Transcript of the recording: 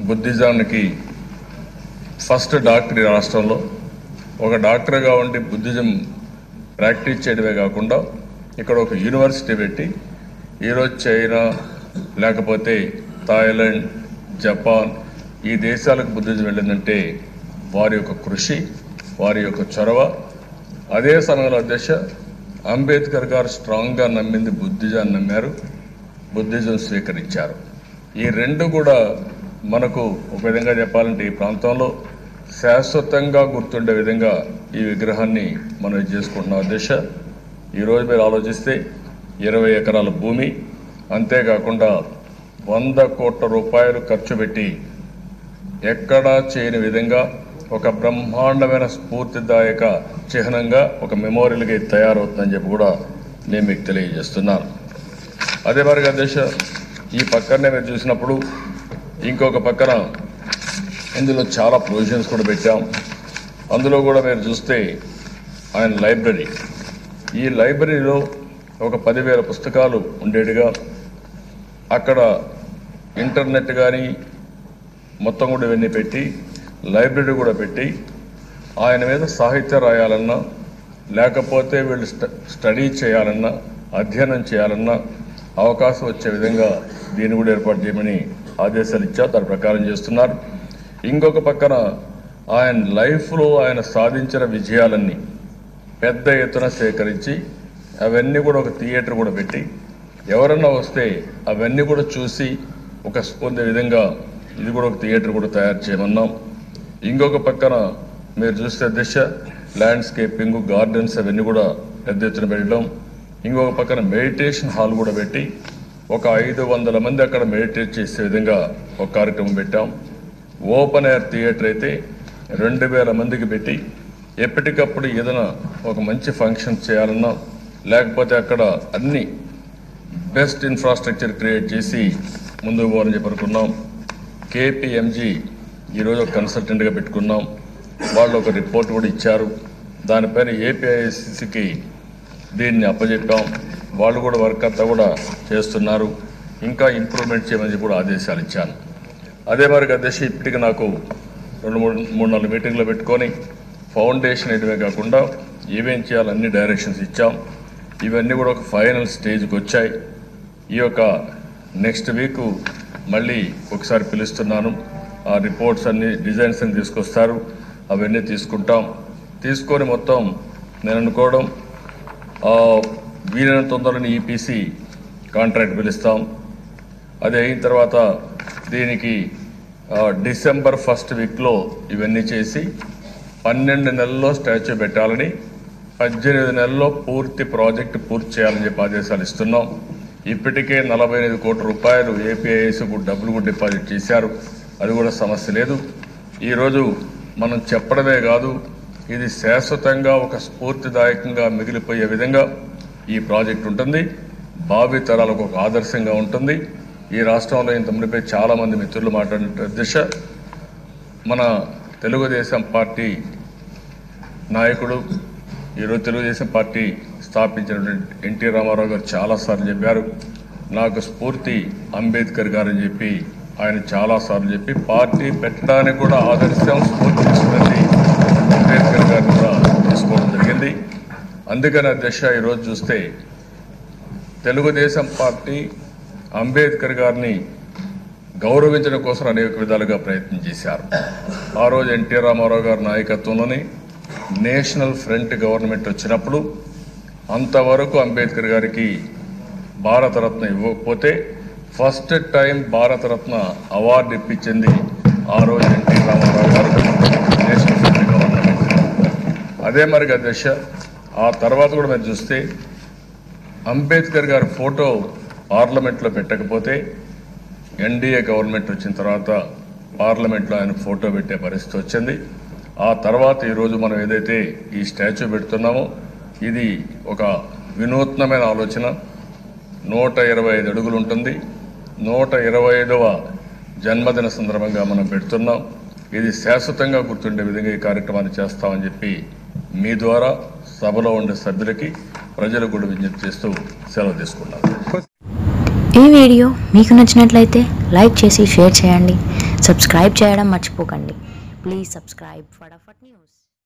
బుద్ధిజానికి first doctor ఈ రాష్ట్రంలో. ఒక డాక్టర్గా ఉండి బుద్ధిజం ప్రాక్టీస్ చేయడమే కాకుండా ఇక్కడ ఒక యూనివర్సిటీ పెట్టి ఈరోజు చైనా లేకపోతే థాయిలాండ్ జపాన్ ఈ దేశాలకు బుద్ధిజం వెళ్ళిందంటే వారి యొక్క కృషి వారి యొక్క చొరవ. అదే సమయంలో అధ్యక్ష అంబేద్కర్ గారు స్ట్రాంగ్గా నమ్మింది బుద్ధిజాన్ని నమ్మారు బుద్ధిజం స్వీకరించారు. ఈ రెండు కూడా మనకు ఒక విధంగా చెప్పాలంటే ఈ ప్రాంతంలో శాశ్వతంగా గుర్తుండే విధంగా ఈ విగ్రహాన్ని మనం చేసుకుంటున్నాం దిశ ఈరోజు మీరు ఆలోచిస్తే ఇరవై ఎకరాల భూమి అంతేకాకుండా వంద కోట్ల రూపాయలు ఖర్చు పెట్టి ఎక్కడా చేయని విధంగా ఒక బ్రహ్మాండమైన స్ఫూర్తిదాయక చిహ్నంగా ఒక మెమోరియల్గా ఇది తయారవుతుందని చెప్పి కూడా నేను మీకు తెలియజేస్తున్నాను. అదే మరిగా అధ్యక్ష ఈ పక్కనే మీరు చూసినప్పుడు ఇంకొక పక్కన ఇందులో చాలా ప్రొవిజన్స్ కూడా పెట్టాం. అందులో కూడా మీరు చూస్తే ఆయన లైబ్రరీ. ఈ లైబ్రరీలో ఒక పదివేల పుస్తకాలు ఉండేట్టుగా అక్కడ ఇంటర్నెట్ కానీ మొత్తం కూడా ఇవన్నీ పెట్టి లైబ్రరీ కూడా పెట్టి ఆయన మీద సాహిత్యం రాయాలన్నా లేకపోతే వీళ్ళు స్ట స్టడీ చేయాలన్నా అధ్యయనం చేయాలన్నా అవకాశం వచ్చే విధంగా దీన్ని కూడా ఏర్పాటు చేయమని ఆదేశాలు ఇచ్చారు. దాని ప్రకారం చేస్తున్నారు. ఇంకొక పక్కన ఆయన లైఫ్లో ఆయన సాధించిన విజయాలన్నీ పెద్ద ఎత్తున సేకరించి అవన్నీ కూడా ఒక థియేటర్ కూడా పెట్టి ఎవరన్నా వస్తే అవన్నీ కూడా చూసి ఒక పొందే విధంగా ఇది కూడా ఒక థియేటర్ కూడా తయారు చేయమన్నాం. ఇంకొక పక్కన మీరు చూస్తే దిశ ల్యాండ్స్కేపింగ్ గార్డెన్స్ అవన్నీ కూడా పెద్ద ఎత్తున పెట్టడం. ఇంకొక పక్కన మెడిటేషన్ హాల్ కూడా పెట్టి ఒక ఐదు వందల మంది అక్కడ మెడిటేట్ చేసే విధంగా ఒక కార్యక్రమం పెట్టాం. ఓపెన్ ఎయిర్ థియేటర్ అయితే రెండు వేల మందికి పెట్టి ఎప్పటికప్పుడు ఏదైనా ఒక మంచి ఫంక్షన్ చేయాలన్నా లేకపోతే అక్కడ అన్ని బెస్ట్ ఇన్ఫ్రాస్ట్రక్చర్ క్రియేట్ చేసి ముందుకు పోవాలని చెప్పి అనుకున్నాం. కేపీఎంజీ ఈరోజు ఒక కన్సల్టెంట్గా పెట్టుకున్నాం. వాళ్ళు ఒక రిపోర్ట్ కూడా ఇచ్చారు. దానిపైన ఏపీఐసిసికి దీన్ని అప్పజెప్పాం వాళ్ళు కూడా వర్క్ అంతా కూడా చేస్తున్నారు. ఇంకా ఇంప్రూవ్మెంట్ చేయమని కూడా ఆదేశాలు ఇచ్చాను. అదే మరి అధ్యక్ష ఇప్పటికి నాకు రెండు మూడు మూడు నాలుగు మీటింగ్లు పెట్టుకొని ఫౌండేషన్ వేయడమే కాకుండా ఏమేం చేయాలన్ని డైరెక్షన్స్ ఇచ్చాం. ఇవన్నీ కూడా ఒక ఫైనల్ స్టేజ్కి వచ్చాయి. ఈ యొక్క నెక్స్ట్ వీక్ మళ్ళీ ఒకసారి పిలుస్తున్నాను. ఆ రిపోర్ట్స్ అన్ని డిజైన్స్ అన్ని తీసుకొస్తారు. అవన్నీ తీసుకుంటాం. తీసుకొని మొత్తం నేను అనుకోవడం వీలైన తొందరని ఈపీసీ కాంట్రాక్ట్ పిలుస్తాం. అది అయిన తర్వాత దీనికి డిసెంబర్ ఫస్ట్ వీక్లో ఇవన్నీ చేసి పన్నెండు నెలల్లో స్టాచ్యూ పెట్టాలని పద్దెనిమిది నెలల్లో పూర్తి ప్రాజెక్ట్ పూర్తి చేయాలని చెప్పి ఆదేశాలు ఇస్తున్నాం. ఇప్పటికే నలభై ఎనిమిది కోట్ల రూపాయలు ఏపీఐఎస్కు డబ్బులు కూడా డిపాజిట్ చేశారు. అది కూడా సమస్య లేదు. ఈరోజు మనం చెప్పడమే కాదు ఇది శాశ్వతంగా ఒక స్ఫూర్తిదాయకంగా మిగిలిపోయే విధంగా ఈ ప్రాజెక్ట్ ఉంటుంది. భావి తరాలకు ఒక ఆదర్శంగా ఉంటుంది. ఈ రాష్ట్రంలో ఇంత మునిపై చాలామంది మిత్రులు మాట్లాడిన దిశ. మన తెలుగుదేశం పార్టీ నాయకుడు ఈరోజు తెలుగుదేశం పార్టీ స్థాపించినటువంటి ఎన్టీ రామారావు గారు చాలాసార్లు చెప్పారు. నాకు స్ఫూర్తి అంబేద్కర్ గారు అని చెప్పి ఆయన చాలాసార్లు చెప్పి పార్టీ పెట్టడానికి కూడా ఆదర్శం స్ఫూర్తి అంబేద్కర్ గారిని కూడా తీసుకోవడం జరిగింది. అందుకని అధ్యక్ష ఈరోజు చూస్తే తెలుగుదేశం పార్టీ అంబేద్కర్ గారిని గౌరవించడం కోసం అనేక విధాలుగా ప్రయత్నం చేశారు. ఆ రోజు ఎన్టీ రామారావు గారి నాయకత్వంలోని నేషనల్ ఫ్రంట్ గవర్నమెంట్ వచ్చినప్పుడు అంతవరకు అంబేద్కర్ గారికి భారతరత్న ఇవ్వకపోతే ఫస్ట్ టైం భారతరత్న అవార్డు ఇప్పించింది ఆ రోజు ఎన్టీ రామారావు గారు. National front government. అదే మరి అధ్యక్ష ఆ తర్వాత కూడా మీరు చూస్తే అంబేద్కర్ గారి ఫోటో పార్లమెంట్లో పెట్టకపోతే ఎన్డీఏ గవర్నమెంట్ వచ్చిన తర్వాత పార్లమెంట్లో ఆయన ఫోటో పెట్టే పరిస్థితి వచ్చింది. ఆ తర్వాత ఈరోజు మనం ఏదైతే ఈ స్టాచ్యూ పెడుతున్నామో ఇది ఒక వినూత్నమైన ఆలోచన. నూట ఇరవై ఐదు అడుగులు ఉంటుంది. నూట ఇరవై ఐదవ జన్మదిన సందర్భంగా మనం పెడుతున్నాం. ఇది శాశ్వతంగా గుర్తుండే విధంగా ఈ కార్యక్రమాన్ని చేస్తామని చెప్పి మీ ద్వారా సభలో ఉండే సభ్యులకి ప్రజలకు కూడా విజ్ఞప్తి చేస్తూ సెలవు తీసుకున్నాను. ఈ వీడియో మీకు నచ్చినట్లయితే లైక్ చేసి షేర్ చేయండి. సబ్స్క్రైబ్ చేయడం మర్చిపోకండి. Please subscribe Fatafat news.